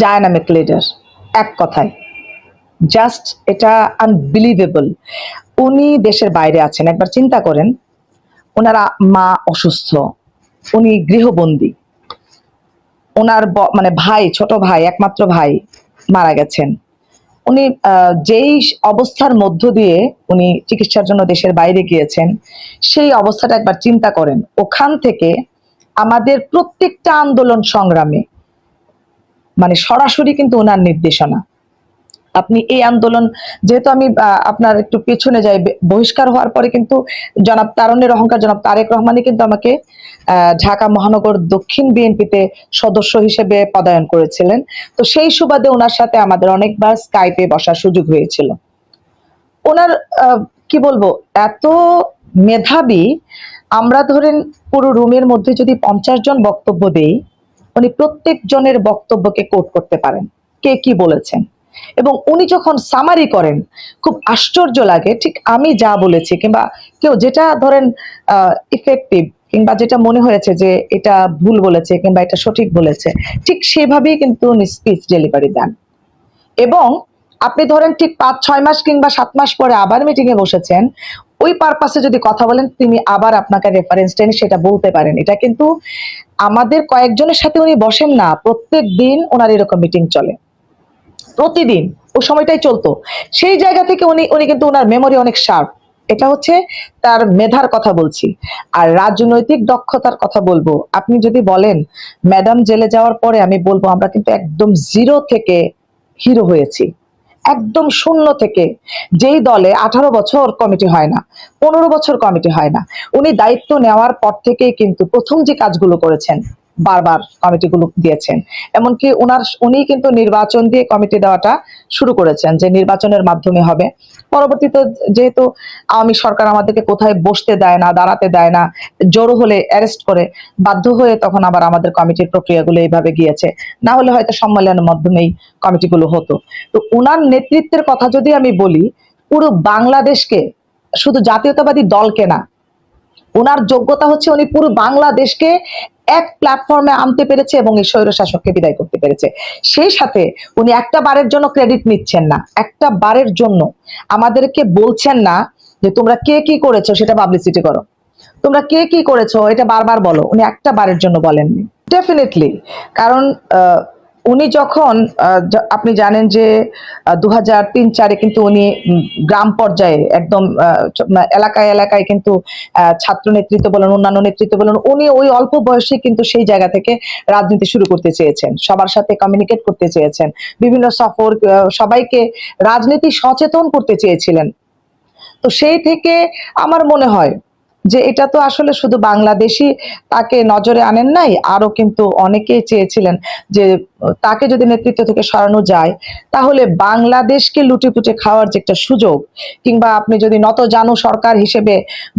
Dynamic leader এক কথায়। Just এটা আনবিলিভেবল উনি দেশের বাইরে আছেন, একবার চিন্তা করেন ওনারা মা অসুস্থ, উনি গৃহবন্দী। ওনার মানে ভাই, ছোট ভাই, একমাত্র ভাই মারা গেছেন। উনি যেই অবস্থার মধ্য দিয়ে উনি চিকিৎসার জন্য দেশের বাইরে গিয়েছেন, সেই অবস্থাটা একবার চিন্তা করেন। ওখান থেকে আমাদের প্রত্যেকটা আন্দোলন সংগ্রামে মানে সরাসরি কিন্তু ওনার নির্দেশনা। আপনি এই আন্দোলন, যেহেতু আমি আপনার একটু পেছনে যাই বহিষ্কার হওয়ার পরে কিন্তু জনাব তারুণের অহংকার, জনাব তারেক রহমানই কিন্তু আমাকে ঢাকা মহানগর দক্ষিণ বিএনপিতে সদস্য হিসেবে পদায়ন করেছিলেন। তো সেই সুবাদে ওনার সাথে আমাদের অনেকবার স্কাইপে বসার সুযোগ হয়েছিল। ওনার কি বলব, এত মেধাবী, আমরা ধরেন পুরো রুমের মধ্যে যদি পঞ্চাশ জন বক্তব্য দেই উনি প্রত্যেক জনের বক্তব্যকে কোট করতে পারেন। কে কি বলেছেন? এবং উনি যখন সামারি করেন, খুব আশ্চর্য লাগে, ঠিক আমি যা বলেছি কিংবা কেউ যেটা ধরেন ইফেক্টিভ কিংবা যেটা মনে হয়েছে যে এটা ভুল বলেছে কিংবা এটা সঠিক বলেছে, ঠিক সেভাবেই কিন্তু উনি স্পিচ ডেলিভারি দেন। এবং আপনি ধরেন ঠিক পাঁচ, ছয় মাস কিংবা সাত মাস পরে আবার মিটিং এ বসেছেন ওই পারপাসে যদি কথা বলেন, তিনি আবার আপনাকে রেফারেন্স টেনে সেটা বলতে পারেন। এটা কিন্তু আমাদের কয়েকজনের সাথে উনি বসেন না, প্রত্যেক দিন ওনার এরকম মিটিং চলে। প্রতিদিন ওই সময়টাই চলতো। সেই জায়গা থেকে উনি উনি কিন্তু ওনার মেমোরি অনেক শার্প এটা হচ্ছে তার মেধার কথা বলছি। আর রাজনৈতিক দক্ষতার কথা বলব। আপনি যদি বলেন, ম্যাডাম জেলে যাওয়ার পরে আমি বলব আমরা কিন্তু একদম জিরো থেকে হিরো হয়েছি। একদম শূন্য থেকে যেই দলে আঠারো বছর কমিটি হয় না, পনেরো বছর কমিটি হয় না, উনি দায়িত্ব নেওয়ার পর থেকেই কিন্তু প্রথম যে কাজগুলো করেছেন বারবার কমিটিগুলো দিয়েছেন। এমনকি ওনার উনি কিন্তু নির্বাচন দিয়ে কমিটি দেওয়াটা শুরু করেছেন যে নির্বাচনের মাধ্যমে হবে। পরবর্তীতে যেহেতু আওয়ামী সরকার আমাদেরকে কোথায় বসতে দেয় না, দাঁড়াতে দেয় না, জড়ো হলে অ্যারেস্ট করে বাধ্য হয়ে তখন আবার আমাদের কমিটির প্রক্রিয়াগুলো এইভাবে গিয়েছে। না হলে হয়তো সম্মেলনের মাধ্যমেই কমিটিগুলো হতো। তো ওনার নেতৃত্বের কথা যদি আমি বলি, পুরো বাংলাদেশকে শুধু জাতীয়তাবাদী দলকে না ওনার যোগ্যতা হচ্ছে উনি পুরো বাংলাদেশকে এক প্ল্যাটফর্মে আনতে পেরেছে এবং এই স্বৈর শাসককে বিদায় করতে পেরেছে। সেই সাথে উনি একটা বারের জন্য ক্রেডিট নিচ্ছেন না, একটা বারের জন্য। আমাদেরকে বলছেন না যে তোমরা কে কি করেছ সেটা পাবলিসিটি করো। তোমরা কে কি করেছ এটা বারবার বলো, উনি একটা বারের জন্য বলেননি। ডেফিনেটলি কারণ উনি যখন আপনি জানেন যে দু হাজার তিন চারে কিন্তু উনি গ্রাম পর্যায়ে একদম এলাকায় এলাকায় কিন্তু ছাত্র নেতৃত্ব বলেন, অন্যান্য নেতৃত্ব বলেন, উনি ওই অল্প বয়সে কিন্তু সেই জায়গা থেকে রাজনীতি শুরু করতে চেয়েছেন, সবার সাথে কমিউনিকেট করতে চেয়েছেন, বিভিন্ন সফর সবাইকে রাজনীতি সচেতন করতে চেয়েছিলেন। তো সেই থেকে আমার মনে হয় যে এটা তো আসলে শুধু বাংলাদেশি তাকে নজরে আনেন নাই আরও কিন্তু অনেকেই চেয়েছিলেন যে তাকে যদি নেতৃত্ব থেকে সরানো যায়, তাহলে বাংলাদেশকে লুটেপুটে খাওয়ার যে একটা সুযোগ, কিংবা আপনি যদি নত জানু সরকার হিসেবে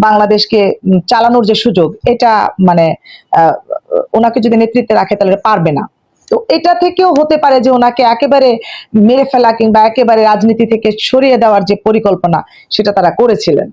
বাংলাদেশকে চালানোর যে সুযোগ, এটা মানে ওনাকে যদি নেতৃত্বে রাখে তাহলে পারবে না। তো এটা থেকেও হতে পারে যে ওনাকে একেবারে মেরে ফেলা কিংবা একেবারে রাজনীতি থেকে সরিয়ে দেওয়ার যে পরিকল্পনা, সেটা তারা করেছিলেন।